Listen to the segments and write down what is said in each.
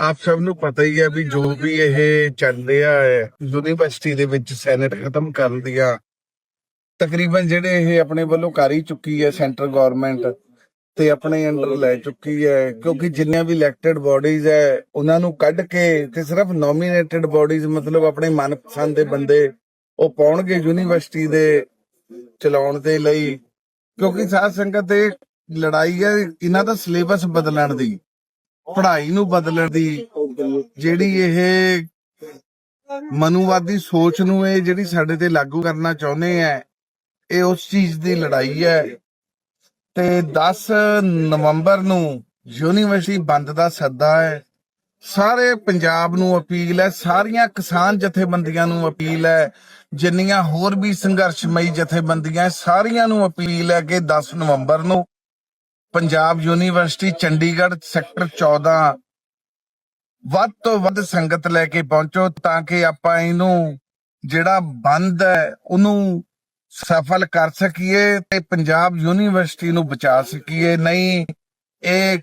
ਆਪ ਸਭ ਨੂੰ ਪਤਾ ਹੀ ਹੈ ਵੀ ਜੋ ਵੀ ਇਹ ਚੱਲ ਰਿਹਾ ਹੈ, ਯੂਨੀਵਰਸਿਟੀ ਦੇ ਵਿੱਚ ਸੈਨੇਟ ਖਤਮ ਕਰਨ ਦੀਆਂ ਤਕਰੀਬਨ ਜਿਹੜੇ ਇਹ ਆਪਣੇ ਵੱਲੋਂ ਕਰ ਹੀ ਚੁੱਕੀ ਹੈ ਸੈਂਟਰ ਗਵਰਨਮੈਂਟ ਤੇ ਆਪਣੇ ਅੰਡਰ ਲੈ ਚੁੱਕੀ ਹੈ, ਕਿਉਂਕਿ ਜਿੰਨੀਆਂ ਵੀ ਇਲੈਕਟਿਡ ਬਾਡੀਜ਼ ਹੈ, ਉਹਨਾਂ ਨੂੰ ਕੱਢ ਕੇ ਤੇ ਸਿਰਫ ਨੋਮੀਨੇਟਿਡ ਬਾਡੀਜ਼ ਮਤਲਬ ਆਪਣੇ ਮਨਪਸੰਦ ਦੇ ਬੰਦੇ ਉਹ ਪਾਉਣਗੇ ਯੂਨੀਵਰਸਿਟੀ ਦੇ ਚਲਾਉਣ ਦੇ ਲਈ। ਕਿਉਂਕਿ ਸਾਧ ਸੰਗਤ ਇਹ ਲੜਾਈ ਹੈ, ਇਹਨਾਂ ਦਾ ਸਿਲੇਬਸ ਬਦਲਣ ਦੀ। ਪੜ੍ਹਾਈ ਨੂੰ ਬਦਲਣ ਦੀ ਜਿਹੜੀ ਇਹ ਮਨੂਵਾਦੀ ਸੋਚ ਨੂੰ ਇਹ ਜਿਹੜੀ ਸਾਡੇ ਤੇ ਲਾਗੂ ਕਰਨਾ ਚਾਹੁੰਦੇ ਆ, ਇਹ ਉਸ ਚੀਜ਼ ਦੀ ਲੜਾਈ ਹੈ। ਤੇ 10 ਨਵੰਬਰ ਨੂੰ ਯੂਨੀਵਰਸਿਟੀ ਬੰਦ ਦਾ ਸੱਦਾ ਹੈ। ਸਾਰੇ ਪੰਜਾਬ ਨੂੰ ਅਪੀਲ ਹੈ, ਸਾਰੀਆਂ ਕਿਸਾਨ ਜਥੇਬੰਦੀਆਂ ਨੂੰ ਅਪੀਲ ਹੈ, ਜਿੰਨੀਆਂ ਹੋਰ ਵੀ ਸੰਘਰਸ਼ਮਈ ਜਥੇਬੰਦੀਆਂ ਸਾਰੀਆਂ ਨੂੰ ਅਪੀਲ ਹੈ ਕਿ 10 ਨਵੰਬਰ ਨੂੰ ਪੰਜਾਬ ਯੂਨੀਵਰਸਿਟੀ, ਚੰਡੀਗੜ੍ਹ, ਸੈਕਟਰ 14 ਵੱਧ ਤੋਂ ਵੱਧ ਸੰਗਤ ਲੈ ਕੇ ਪਹੁੰਚੋ ਤਾਂ ਕਿ ਆਪਾਂ ਇਹਨੂੰ ਜਿਹੜਾ ਬੰਦ ਹੈ, ਉਹਨੂੰ ਸਫਲ ਕਰ ਸਕੀਏ ਤੇ ਪੰਜਾਬ ਯੂਨੀਵਰਸਿਟੀ ਨੂੰ ਬਚਾ ਸਕੀਏ। ਨਹੀਂ, ਇਹ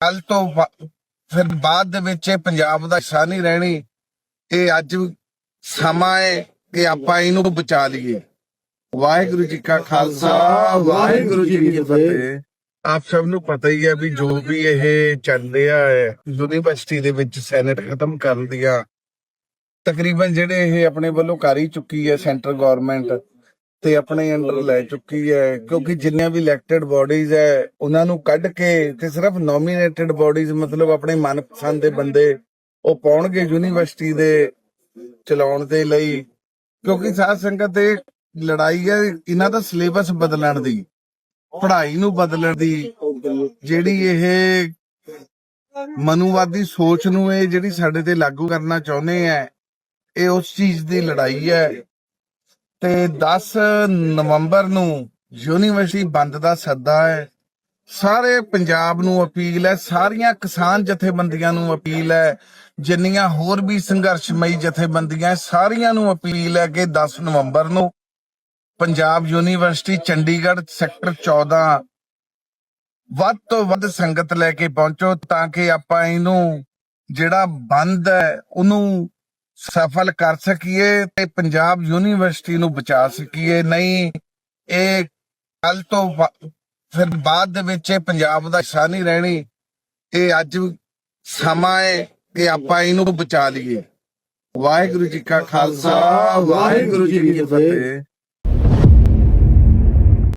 ਕੱਲ ਤੋਂ ਫਿਰ ਬਾਅਦ ਦੇ ਵਿੱਚ ਇਹ ਪੰਜਾਬ ਦਾ ਹਿੱਸਾ ਨਹੀਂ ਰਹਿਣੀ। ਇਹ ਅੱਜ ਸਮਾਂ ਹੈ ਕਿ ਆਪਾਂ ਇਹਨੂੰ ਬਚਾ ਲਈਏ। ਵਾਹਿਗੁਰੂ ਜੀ ਕਾ ਖਾਲਸਾ, ਵਾਹਿਗੁਰੂ ਜੀ ਕੀ ਫਤਿਹ। ਆਪ ਸਭ ਨੂੰ ਪਤਾ ਹੀ ਹੈ ਵੀ ਜੋ ਵੀ ਇਹ ਚੱਲ ਰਿਹਾ ਹੈ, ਯੂਨੀਵਰਸਿਟੀ ਦੇ ਵਿੱਚ ਸੈਨੇਟ ਖਤਮ ਕਰਨ ਦੀਆਂ ਤਕਰੀਬਨ ਜਿਹੜੇ ਇਹ ਆਪਣੇ ਵੱਲੋਂ ਕਰ ਹੀ ਚੁੱਕੀ ਹੈ ਸੈਂਟਰ ਗਵਰਨਮੈਂਟ ਤੇ ਆਪਣੇ ਅੰਡਰ ਲੈ ਚੁੱਕੀ ਹੈ, ਕਿਉਂਕਿ ਜਿੰਨੀਆਂ ਵੀ ਇਲੈਕਟਿਡ ਬਾਡੀਜ਼ ਹੈ, ਉਹਨਾਂ ਨੂੰ ਕੱਢ ਕੇ ਤੇ ਸਿਰਫ ਨੋਮੀਨੇਟਿਡ ਬਾਡੀਜ਼ ਮਤਲਬ ਆਪਣੇ ਮਨਪਸੰਦ ਦੇ ਬੰਦੇ ਉਹ ਪਾਉਣਗੇ ਯੂਨੀਵਰਸਿਟੀ ਦੇ ਚਲਾਉਣ ਦੇ ਲਈ। ਕਿਉਂਕਿ ਸਾਧ ਸੰਗਤ ਇਹ ਲੜਾਈ ਹੈ, ਇਹਨਾਂ ਦਾ ਸਿਲੇਬਸ ਬਦਲਣ ਦੀ। ਪੜ੍ਹਾਈ ਨੂੰ ਬਦਲਣ ਦੀ ਜਿਹੜੀ ਇਹ ਮਨੂਵਾਦੀ ਸੋਚ ਨੂੰ ਇਹ ਜਿਹੜੀ ਸਾਡੇ ਤੇ ਲਾਗੂ ਕਰਨਾ ਚਾਹੁੰਦੇ ਆ, ਇਹ ਉਸ ਚੀਜ਼ ਦੀ ਲੜਾਈ ਹੈ। ਤੇ 10 ਨਵੰਬਰ ਨੂੰ ਯੂਨੀਵਰਸਿਟੀ ਬੰਦ ਦਾ ਸੱਦਾ ਹੈ। ਸਾਰੇ ਪੰਜਾਬ ਨੂੰ ਅਪੀਲ ਹੈ, ਸਾਰੀਆਂ ਕਿਸਾਨ ਜਥੇਬੰਦੀਆਂ ਨੂੰ ਅਪੀਲ ਹੈ, ਜਿੰਨੀਆਂ ਹੋਰ ਵੀ ਸੰਘਰਸ਼ਮਈ ਜਥੇਬੰਦੀਆਂ ਸਾਰੀਆਂ ਨੂੰ ਅਪੀਲ ਹੈ ਕਿ 10 ਨਵੰਬਰ ਨੂੰ ਪੰਜਾਬ ਯੂਨੀਵਰਸਿਟੀ, ਚੰਡੀਗੜ੍ਹ ਸੈਕਟਰ 14 ਵੱਧ ਤੋਂ ਵੱਧ ਸੰਗਤ ਲੈ ਕੇ ਪਹੁੰਚੋ ਤਾਂ ਕਿ ਆਪਾਂ ਇਹਨੂੰ ਜਿਹੜਾ ਬੰਦ ਹੈ, ਉਹਨੂੰ ਸਫਲ ਕਰ ਸਕੀਏ ਤੇ ਪੰਜਾਬ ਯੂਨੀਵਰਸਿਟੀ ਨੂੰ ਬਚਾ ਸਕੀਏ। ਨਹੀਂ, ਇਹ ਕੱਲ ਤੋਂ ਫਿਰ ਬਾਅਦ ਦੇ ਵਿੱਚ ਇਹ ਪੰਜਾਬ ਦਾ ਹਿੱਸਾ ਨਹੀਂ ਰਹਿਣੀ। ਇਹ ਅੱਜ ਸਮਾਂ ਹੈ ਕਿ ਆਪਾਂ ਇਹਨੂੰ ਬਚਾ ਲਈਏ। ਵਾਹਿਗੁਰੂ ਜੀ ਕਾ ਖਾਲਸਾ, ਵਾਹਿਗੁਰੂ ਜੀ ਕੀ ਫਤਿਹ।